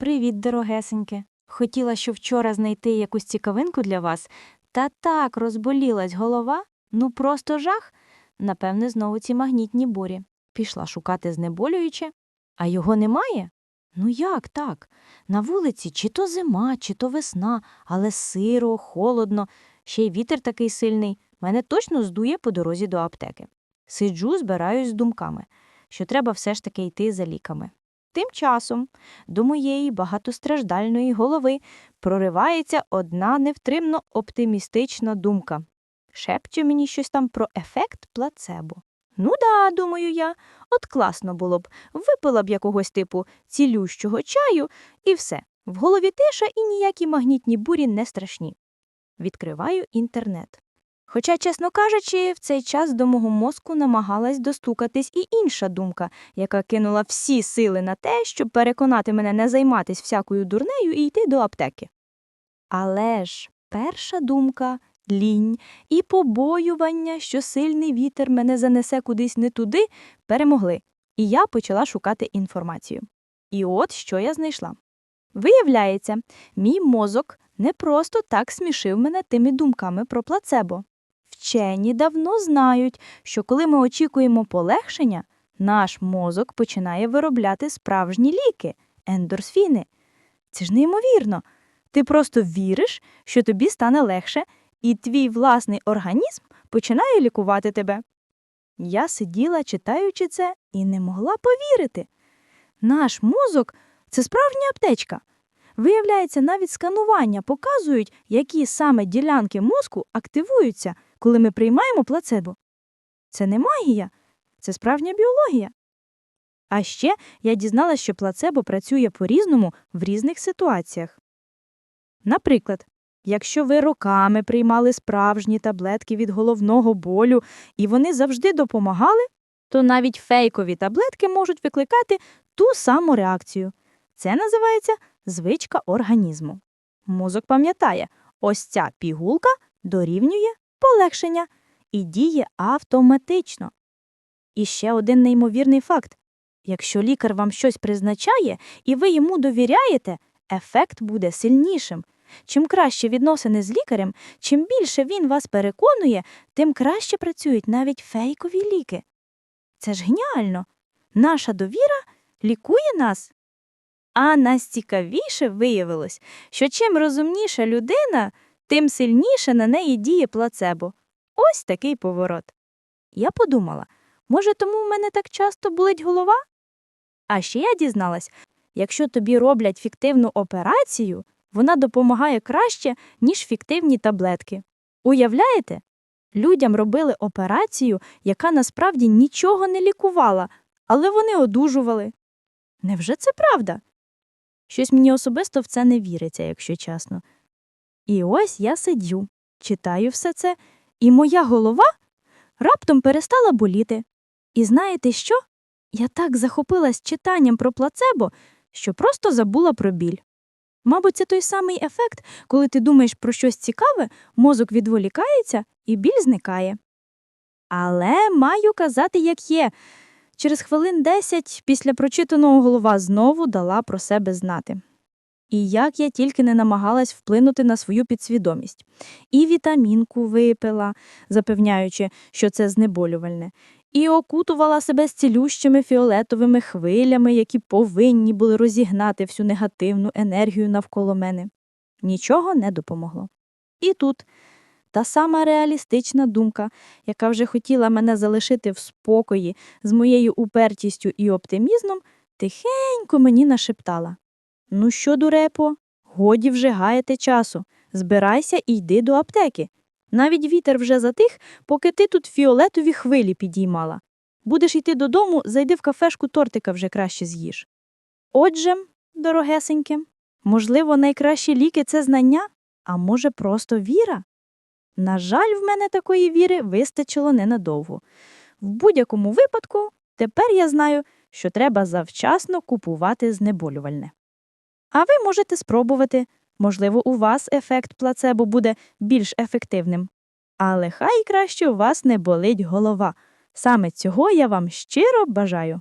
Привіт, дорогесеньке. Хотіла, що вчора знайти якусь цікавинку для вас, та так розболілась голова. Ну просто жах. Напевне, знову ці магнітні бурі. Пішла шукати знеболююче, а його немає? Ну як так? На вулиці чи то зима, чи то весна, але сиро, холодно, ще й вітер такий сильний. Мене точно здує по дорозі до аптеки. Сиджу, збираюсь з думками, що треба все ж таки йти за ліками. Тим часом до моєї багатостраждальної голови проривається одна невтримно оптимістична думка. Шепче мені щось там про ефект плацебо. Ну да, думаю я, от класно було б, випила б якогось типу цілющого чаю, і все. В голові тиша і ніякі магнітні бурі не страшні. Відкриваю інтернет. Хоча, чесно кажучи, в цей час до мого мозку намагалась достукатись і інша думка, яка кинула всі сили на те, щоб переконати мене не займатись всякою дурнею і йти до аптеки. Але ж перша думка лінь і побоювання, що сильний вітер мене занесе кудись не туди, перемогли, і я почала шукати інформацію. І от що я знайшла. Виявляється, мій мозок не просто так смішив мене тими думками про плацебо. Вчені давно знають, що коли ми очікуємо полегшення, наш мозок починає виробляти справжні ліки ендорфіни. Це ж неймовірно. Ти просто віриш, що тобі стане легше, і твій власний організм починає лікувати тебе. Я сиділа, читаючи це, і не могла повірити. Наш мозок це справжня аптечка. Виявляється, навіть сканування показують, які саме ділянки мозку активуються, коли ми приймаємо плацебо. Це не магія, це справжня біологія. А ще я дізналася, що плацебо працює по-різному в різних ситуаціях. Наприклад, якщо ви роками приймали справжні таблетки від головного болю і вони завжди допомагали, то навіть фейкові таблетки можуть викликати ту саму реакцію. Це називається звичка організму. Мозок пам'ятає, ось ця пігулка дорівнює полегшення і діє автоматично. І ще один неймовірний факт. Якщо лікар вам щось призначає і ви йому довіряєте, ефект буде сильнішим. Чим краще відносини з лікарем, чим більше він вас переконує, тим краще працюють навіть фейкові ліки. Це ж геніально. Наша довіра лікує нас. А найцікавіше виявилось, що чим розумніша людина, тим сильніше на неї діє плацебо. Ось такий поворот. Я подумала, може, тому в мене так часто болить голова? А ще я дізналась, якщо тобі роблять фіктивну операцію, вона допомагає краще, ніж фіктивні таблетки. Уявляєте? Людям робили операцію, яка насправді нічого не лікувала, але вони одужували. Невже це правда? Щось мені особисто в це не віриться, якщо чесно. І ось я сидю, читаю все це, і моя голова раптом перестала боліти. І знаєте що? Я так захопилась читанням про плацебо, що просто забула про біль. Мабуть, це той самий ефект, коли ти думаєш про щось цікаве, мозок відволікається і біль зникає. Але маю казати, як є. Через хвилин десять після прочитаного голова знову дала про себе знати. І як я тільки не намагалась вплинути на свою підсвідомість. І вітамінку випила, запевняючи, що це знеболювальне, і окутувала себе зцілющими фіолетовими хвилями, які повинні були розігнати всю негативну енергію навколо мене. Нічого не допомогло. І тут та сама реалістична думка, яка вже хотіла мене залишити в спокої з моєю упертістю і оптимізмом, тихенько мені нашептала. Ну що, дурепо, годі вже гаяти часу. Збирайся і йди до аптеки. Навіть вітер вже затих, поки ти тут фіолетові хвилі підіймала. Будеш йти додому, зайди в кафешку тортика вже краще з'їж. Отже, дорогесеньке, можливо, найкращі ліки це знання, а може, просто віра? На жаль, в мене такої віри вистачило ненадовго. В будь-якому випадку, тепер я знаю, що треба завчасно купувати знеболювальне. А ви можете спробувати. Можливо, у вас ефект плацебо буде більш ефективним. Але хай краще у вас не болить голова. Саме цього я вам щиро бажаю.